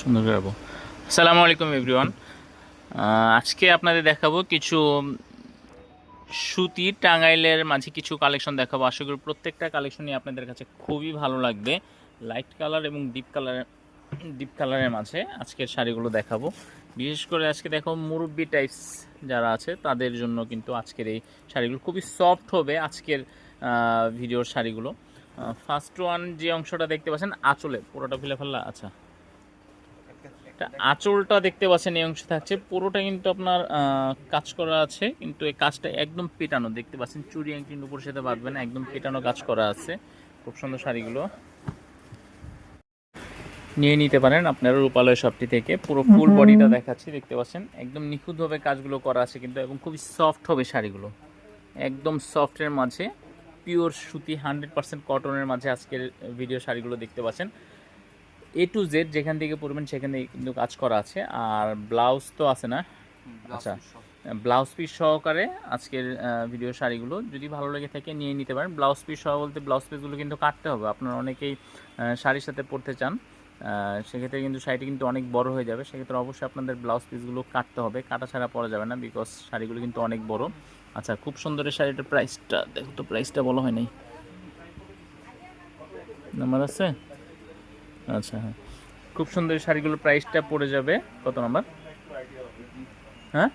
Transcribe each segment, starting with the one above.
সুন্দর রাখব। আসসালামু আলাইকুম এভরিওয়ান আজকে আপনাদের দেখাবো কিছু সুতি টাঙ্গাইলের মাঝে কিছু কালেকশন দেখাবো। আশা করি প্রত্যেকটা কালেকশনই আপনাদের কাছে খুবই ভালো লাগবে। লাইট কালার এবং ডিপ কালার ডিপ কালারের মাঝে আজকের শাড়িগুলো দেখাবো। বিশেষ করে আজকে দেখো মুরব্বি টাইপস যারা আছে, তাদের জন্য কিন্তু আজকের এই শাড়িগুলো খুবই সফট হবে আজকের ভিডিওর শাড়িগুলো। ফার্স্ট ওয়ান যে অংশটা দেখতে পাচ্ছেন, আঁচলে, পুরোটা ফেলে ফেললা আচ্ছা। এটা আঁচলটা দেখতে পাচ্ছেন এই অংশে থাকছে। পুরোটা কিন্তু আপনার কাজ করা আছে কিন্তু এই কাজটা একদম পেটানো। দেখতে পাচ্ছেন চুরি একদিন উপর সাথে বাঁধবে না একদম পেটানো কাজ করা আছে। খুব সুন্দর শাড়িগুলো নিয়ে নিতে পারেন আপনারা রূপালয় শপটি থেকে। পুরো ফুল বডিটা দেখাচ্ছি দেখতে পাচ্ছেন। একদম নিখুঁতভাবে কাজগুলো করা আছে কিন্তু এবং খুবই সফট হবে শাড়িগুলো। একদম সফটের মাঝে পিওর সুতি হান্ড্রেড পার্সেন্ট কটনের মাঝে আজকের ভিডিও শাড়িগুলো দেখতে পাচ্ছেন। এ টু জেড যেখান থেকে পড়বেন সেখান থেকে কিন্তু কাজ করা আছে। আর ব্লাউজ তো আছে না? আচ্ছা। ব্লাউজ পিস সহকারে আজকের ভিডিও শাড়িগুলো যদি ভালো লেগে থাকে নিয়ে নিতে পারেন। ব্লাউজ পিস সহ বলতে ব্লাউজ পিসগুলো কিন্তু কাটতে হবে। আপনারা অনেকেই শাড়ির সাথে পরতে চান সেক্ষেত্রে কিন্তু শাড়িটি কিন্তু অনেক বড় হয়ে যাবে। সেক্ষেত্রে অবশ্যই আপনাদের ব্লাউজ পিসগুলো কাটতে হবে। কাটা ছাড়া পরা যাবে না বিকজ শাড়িগুলো কিন্তু অনেক বড়। আচ্ছা খুব সুন্দর এই শাড়িটার প্রাইসটা দেখো তো প্রাইসটা বলা হয় নাই। নাম্বার আছে? আচ্ছা হ্যাঁ। খুব সুন্দর শাড়িগুলোর প্রাইসটা পড়ে যাবে। কত নাম্বার? হ্যাঁ?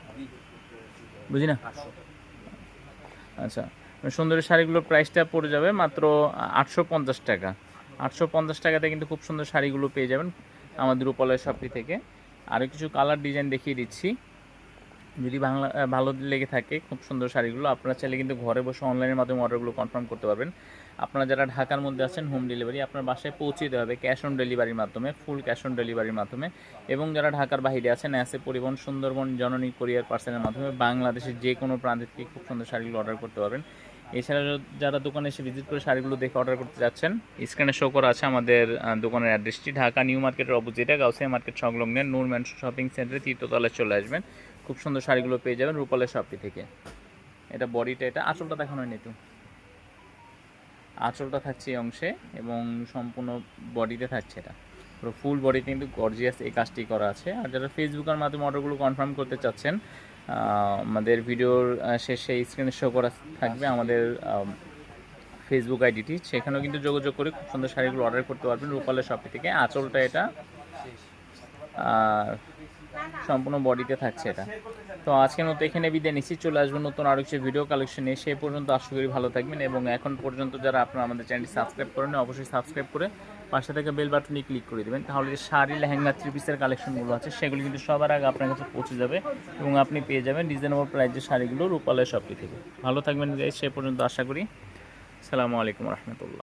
বুঝি না? আচ্ছা সুন্দরী শাড়িগুলোর প্রাইসটা পড়ে যাবে মাত্র আটশো পঞ্চাশ টাকা। আটশো পঞ্চাশ টাকাতে কিন্তু খুব সুন্দর শাড়িগুলো পেয়ে যাবেন আমাদের উপলয় শপটি থেকে। আরও কিছু কালার ডিজাইন দেখিয়ে দিচ্ছি। যদি বাংলা ভালো লেগে থাকে, খুব সুন্দর শাড়িগুলো, আপনারা চাইলে কিন্তু ঘরে বসে অনলাইনের মাধ্যমে অর্ডারগুলো কনফার্ম করতে পারবেন। আপনারা যারা ঢাকার মধ্যে আছেন হোম ডেলিভারি আপনার বাসায় পৌঁছে দেওয়া হবে ক্যাশ অন ডেলিভারির মাধ্যমে ফুল ক্যাশ অন ডেলিভারির মাধ্যমে। এবং যারা ঢাকার বাইরে আছেন অ্যাসে পরিবহন সুন্দরবন জননী কোরিয়ার পার্সেলের মাধ্যমে বাংলাদেশের যে কোনো প্রান্ত থেকে খুব সুন্দর শাড়িগুলো অর্ডার করতে পারবেন। এছাড়া যারা দোকানে এসে ভিজিট করে শাড়িগুলো দেখে অর্ডার করতে যাচ্ছেন স্ক্রিনে শো করা আছে আমাদের দোকানের অ্যাড্রেসটি ঢাকা নিউ মার্কেটের অপোজিটে, গাউসিয়া মার্কেট সংলগ্ন নূর ম্যান শপিং সেন্টারে তীর্থতলায় চলে আসবেন। খুব সুন্দর শাড়িগুলো পেয়ে যাবেন রূপালের শপটি থেকে। এটা বডিটা এটা আঁচলটা দেখানো হয়নি একটু। আঁচলটা থাকছে এই অংশে এবং সম্পূর্ণ বডিতে থাকছে এটা। পুরো ফুল বডিতে কিন্তু গর্জিয়াস এই কাজটি করা আছে। আর যারা ফেসবুকের মাধ্যমে অর্ডারগুলো কনফার্ম করতে চাচ্ছেন আমাদের ভিডিওর শেষে স্ক্রিনে শো করা থাকবে আমাদের ফেসবুক আইডিটি সেখানেও কিন্তু যোগাযোগ করে খুব সুন্দর শাড়িগুলো অর্ডার করতে পারবেন রূপালের শপি থেকে। আঁচলটা এটা। আর সম্পূর্ণ বডিতে থাকছে এটা। তো আজকের মতো এখানে বিদায় নিচ্ছি, চলে আসবেন নতুন আরও কিছু ভিডিও কালেকশন সে পর্যন্ত আশা করি ভালো থাকবেন এবং এখন পর্যন্ত যারা আপনারা আমাদের চ্যানেলটি সাবস্ক্রাইব করেন অবশ্যই সাবস্ক্রাইব করে পাশে থেকে বেল বাটনে ক্লিক করে দেবেন। তাহলে যে শাড়ি, লেহেঙ্গা থ্রি পিসের কালেকশনগুলো আছে, সেগুলো কিন্তু সবার আগে আপনার কাছে পৌঁছে যাবে এবং আপনি পেয়ে যাবেন রিজনেবল প্রাইসের শাড়িগুলো রূপালয় শপটি থেকে। ভালো থাকবেন সে পর্যন্ত আশা করি। সালামু আলাইকুম রহমতুল্লাহ।